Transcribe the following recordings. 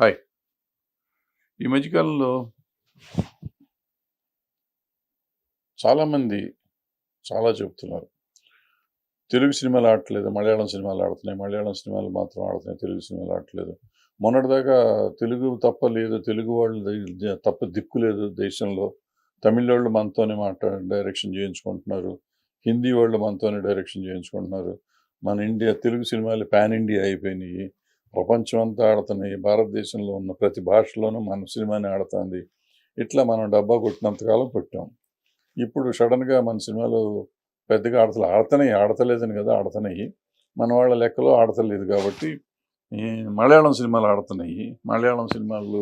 Hi. ఈ మధ్యకాలంలో చాలామంది చాలా చెప్తున్నారు తెలుగు సినిమాలు ఆడట్లేదు మలయాళం సినిమాలు ఆడుతున్నాయి మలయాళం సినిమాలు మాత్రం ఆడుతున్నాయి తెలుగు సినిమాలు ఆడట్లేదు. మొన్నటిదాకా తెలుగు తప్ప లేదు తెలుగు వాళ్ళు తప్ప దిక్కు లేదు దేశంలో. తమిళ వాళ్ళు మనతోనే మాట్లాడ డైరెక్షన్ చేయించుకుంటున్నారు. హిందీ వాళ్ళు మనతోనే డైరెక్షన్ చేయించుకుంటున్నారు. మన ఇండియా తెలుగు సినిమాలు పాన్ ఇండియా అయిపోయినాయి. ప్రపంచం అంతా ఆడుతున్నాయి. భారతదేశంలో ఉన్న ప్రతి భాషలోనూ మన సినిమాని ఆడుతుంది. ఇట్లా మనం డబ్బా కొట్టినంతకాలం పెట్టాం ఇప్పుడు సడన్గా మన సినిమాలు పెద్దగా ఆడతలే ఆడుతున్నాయి ఆడతలేదని కదా ఆడుతున్నాయి మన వాళ్ళ లెక్కలో ఆడతలేదు కాబట్టి మలయాళం సినిమాలు ఆడుతున్నాయి. మలయాళం సినిమాలు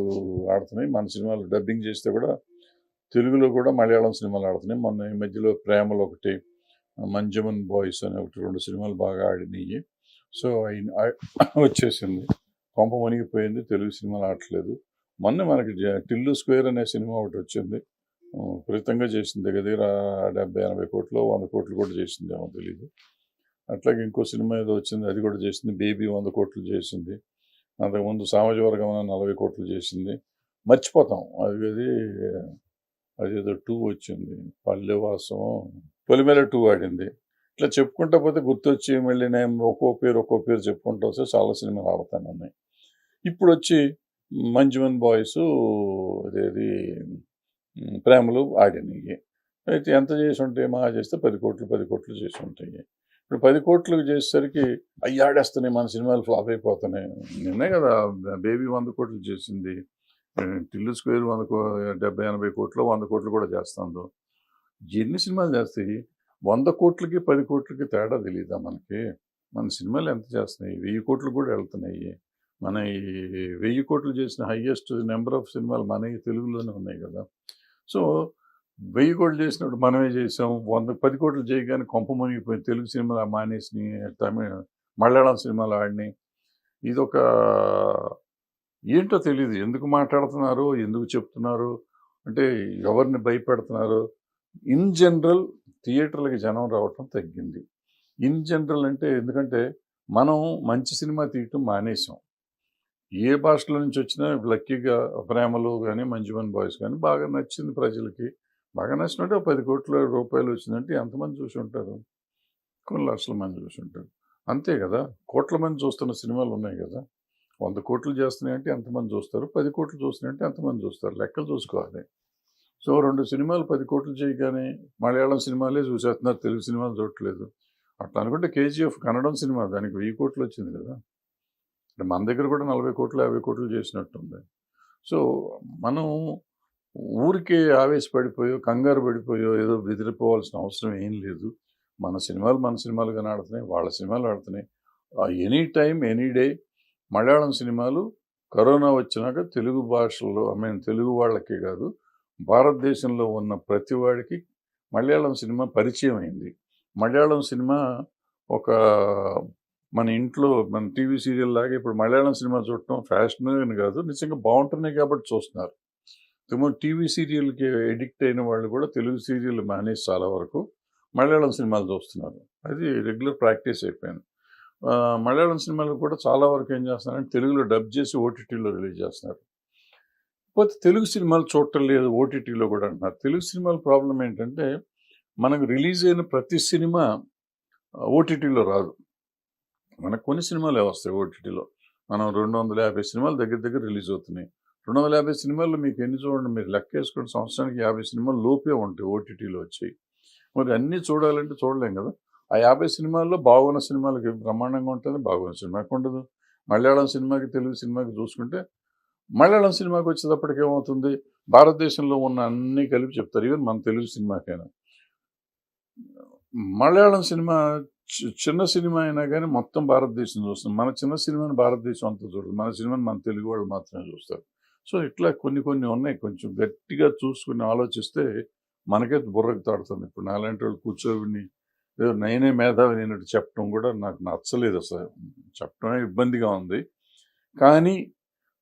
ఆడుతున్నాయి. మన సినిమాలు డబ్బింగ్ చేస్తే కూడా తెలుగులో కూడా మలయాళం సినిమాలు ఆడుతున్నాయి. మొన్న ఈ మధ్యలో ప్రేమలు ఒకటి మంజమన్ బాయ్స్ అనే ఒకటి రెండు సినిమాలు బాగా ఆడినాయి. సో అయిన వచ్చేసింది. కొంప మునిగిపోయింది తెలుగు సినిమాలు ఆడట్లేదు. మొన్న మనకి జ- టిల్లు స్క్వేర్ అనే సినిమా ఒకటి వచ్చింది. ఫలితంగా విపరీతంగా చేసింది. దగ్గర దగ్గర డెబ్బై ఎనభై కోట్లు వంద కోట్లు కూడా చేసింది ఏమో తెలియదు అట్లాగే ఇంకో సినిమా ఏదో వచ్చింది అది కూడా చేసింది. బేబీ వంద కోట్లు చేసింది. అంతకుముందు సామాజిక వర్గం అనే నలభై కోట్లు చేసింది. మర్చిపోతాం. అది అది అదేదో టూ వచ్చింది. పల్లెవాసం తొలిమేల టూ ఆడింది. ఇట్లా చెప్పుకుంటా పోతే గుర్తొచ్చి మళ్ళీ నేను ఒక్కో పేరు ఒక్కో పేరు చెప్పుకుంటూ వస్తే చాలా సినిమాలు ఆడతాను ఉన్నాయి ఇప్పుడు వచ్చి మంజుమన్ బాయ్స్ అదేది ప్రేమలు ఆడినాయి. అయితే ఎంత చేసి ఉంటే మా చేస్తే పది కోట్లు పది కోట్లు చేసి ఉంటాయి ఇప్పుడు పది కోట్లకు చేసేసరికి అవి ఆడేస్తున్నాయి మన సినిమాలు ఫ్లాప్ అయిపోతున్నాయి. నిన్నే కదా బేబీ వంద కోట్లు చేసింది. టిల్లు స్క్వేర్ వంద డెబ్బై ఎనభై కోట్లు వంద కోట్లు కూడా చేస్తుందో. ఎన్ని సినిమాలు చేస్తాయి? వంద కోట్లకి పది కోట్లకి తేడా తెలియదా మనకి? మన సినిమాలు ఎంత చేస్తున్నాయి? వెయ్యి కోట్లు కూడా వెళ్తున్నాయి. మన ఈ వెయ్యి కోట్లు చేసిన హయ్యెస్ట్ నెంబర్ ఆఫ్ సినిమాలు మన తెలుగులోనే ఉన్నాయి కదా. సో వెయ్యి కోట్లు చేసినప్పుడు మనమే చేసాం. వంద పది కోట్లు చేయగానే కొంప మునిగిపోయింది. తెలుగు సినిమాలు మానేసి తమిళ మలయాళం సినిమాలు ఆడిని. ఇదొక ఏంటో తెలియదు ఎందుకు మాట్లాడుతున్నారు? ఎందుకు చెప్తున్నారు? అంటే ఎవరిని భయపెడుతున్నారు? ఇన్ జనరల్ థియేటర్లకి జనం రావటం తగ్గింది. ఇన్ జనరల్ అంటే ఎందుకంటే మనం మంచి సినిమా తీయటం మానేసాం ఏ భాషలో నుంచి వచ్చినా లక్కీగా ప్రేమలు కానీ మంజుమన్ బాయ్స్ కానీ బాగా నచ్చింది ప్రజలకి. బాగా నచ్చినట్టు ఒక పది కోట్ల రూపాయలు వచ్చిందంటే ఎంతమంది చూసి ఉంటారు? కొన్ని లక్షల మంది చూసి ఉంటారు. అంతే కదా? కోట్ల మంది చూస్తున్న సినిమాలు ఉన్నాయి కదా? వంద కోట్లు చేస్తున్నాయంటే ఎంతమంది చూస్తారు? పది కోట్లు చూస్తున్నాయంటే ఎంతమంది చూస్తారు? లెక్కలు చూసుకోవాలి. సో రెండు సినిమాలు పది కోట్లు చేయగానే మలయాళం సినిమాలే చూసేస్తున్నారు తెలుగు సినిమాలు చూడట్లేదు. అట్లా అనుకుంటే కేజీఎఫ్ కన్నడం సినిమా దానికి వెయ్యి కోట్లు వచ్చింది కదా. అంటే మన దగ్గర కూడా నలభై కోట్లు యాభై కోట్లు చేసినట్టుంది. సో మనం ఊరికే ఆవేశపడిపోయో కంగారు పడిపోయో ఏదో బెదిరిపోవాల్సిన అవసరం ఏం లేదు. మన సినిమాలు మన సినిమాలుగానే ఆడుతున్నాయి వాళ్ళ సినిమాలు ఆడుతున్నాయి. Any time any day Malayalam సినిమాలు కరోనా వచ్చినాక తెలుగు భాషలో ఐ మీన్ తెలుగు వాళ్ళకే కాదు భారతదేశంలో ఉన్న ప్రతి వాడికి మలయాళం సినిమా పరిచయం అయింది మలయాళం సినిమా ఒక మన ఇంట్లో మన టీవీ సీరియల్ లాగా ఇప్పుడు మలయాళం సినిమా చూడటం ఫ్యాషన్ అని కాదు నిజంగా బాగుంటున్నాయి కాబట్టి చూస్తున్నారు. ఏమో టీవీ సీరియల్కి ఎడిక్ట్ అయిన వాళ్ళు కూడా తెలుగు సీరియల్ మానేసి చాలా వరకు మలయాళం సినిమాలు చూస్తున్నారు. అది రెగ్యులర్ ప్రాక్టీస్ అయిపోయింది. మలయాళం సినిమాలు కూడా చాలా వరకు ఏం చేస్తున్నారంటే తెలుగులో డబ్ చేసి ఓటీటీలో రిలీజ్ చేస్తున్నారు. పోతే తెలుగు సినిమాలు చూడటం లేదు ఓటీటీలో కూడా అంటున్నారు. తెలుగు సినిమాల ప్రాబ్లం ఏంటంటే మనకు రిలీజ్ అయిన ప్రతి సినిమా ఓటీటీలో రాదు. మనకు కొన్ని సినిమాలే వస్తాయి ఓటీటీలో. మనం రెండు వందల యాభై సినిమాలు దగ్గర దగ్గర రిలీజ్ అవుతున్నాయి. రెండు వందల యాభై సినిమాల్లో మీకు ఎన్ని చూడండి మీరు లెక్క వేసుకుని సంవత్సరానికి యాభై సినిమాలు లోపే ఉంటాయి ఓటీటీలో వచ్చాయి మరి అన్నీ చూడాలంటే చూడలేం కదా. ఆ యాభై సినిమాల్లో బాగున్న సినిమాలకి బ్రహ్మాండంగా ఉంటుంది బాగున్న సినిమాకి ఉండదు. మలయాళం సినిమాకి తెలుగు సినిమాకి చూసుకుంటే మలయాళం సినిమాకి వచ్చేటప్పటికి ఏమవుతుంది? భారతదేశంలో ఉన్న అన్నీ కలిపి చెప్తారు. ఈవెన్ మన తెలుగు సినిమాకైనా. మలయాళం సినిమా చి- చిన్న సినిమా అయినా కానీ మొత్తం భారతదేశం చూస్తుంది. మన చిన్న సినిమాని భారతదేశం అంతా చూడదు. మన సినిమాని మన తెలుగు వాళ్ళు మాత్రమే చూస్తారు. సో ఇట్లా కొన్ని కొన్ని ఉన్నాయి. కొంచెం గట్టిగా చూసుకుని ఆలోచిస్తే మనకే బుర్రకు తాడుతుంది. ఇప్పుడు నాలాంటి వాళ్ళు కూర్చోని ఏదో నేనే మేధావి నేనట్టు చెప్పడం కూడా నాకు నచ్చలేదు అసలు. చెప్పడమే ఇబ్బందిగా ఉంది. కానీ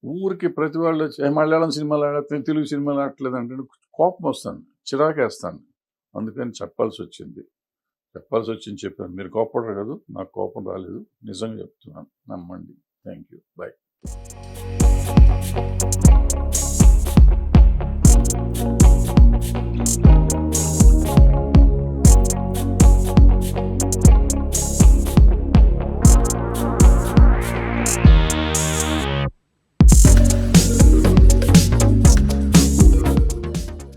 ఊరికి ప్రతి వాళ్ళు వచ్చి, మలయాళం సినిమాలు ఆడితే తెలుగు సినిమాలు ఆడట్లేదు అంటే కోపం వస్తాను చిరాకేస్తాను. అందుకని చెప్పాల్సి వచ్చింది చెప్పాల్సి వచ్చింది చెప్పాను. మీరు కోపడరు కదా నాకు కోపం రాలేదు. నిజంగా చెప్తున్నాను. నమ్మండి. Thank you bye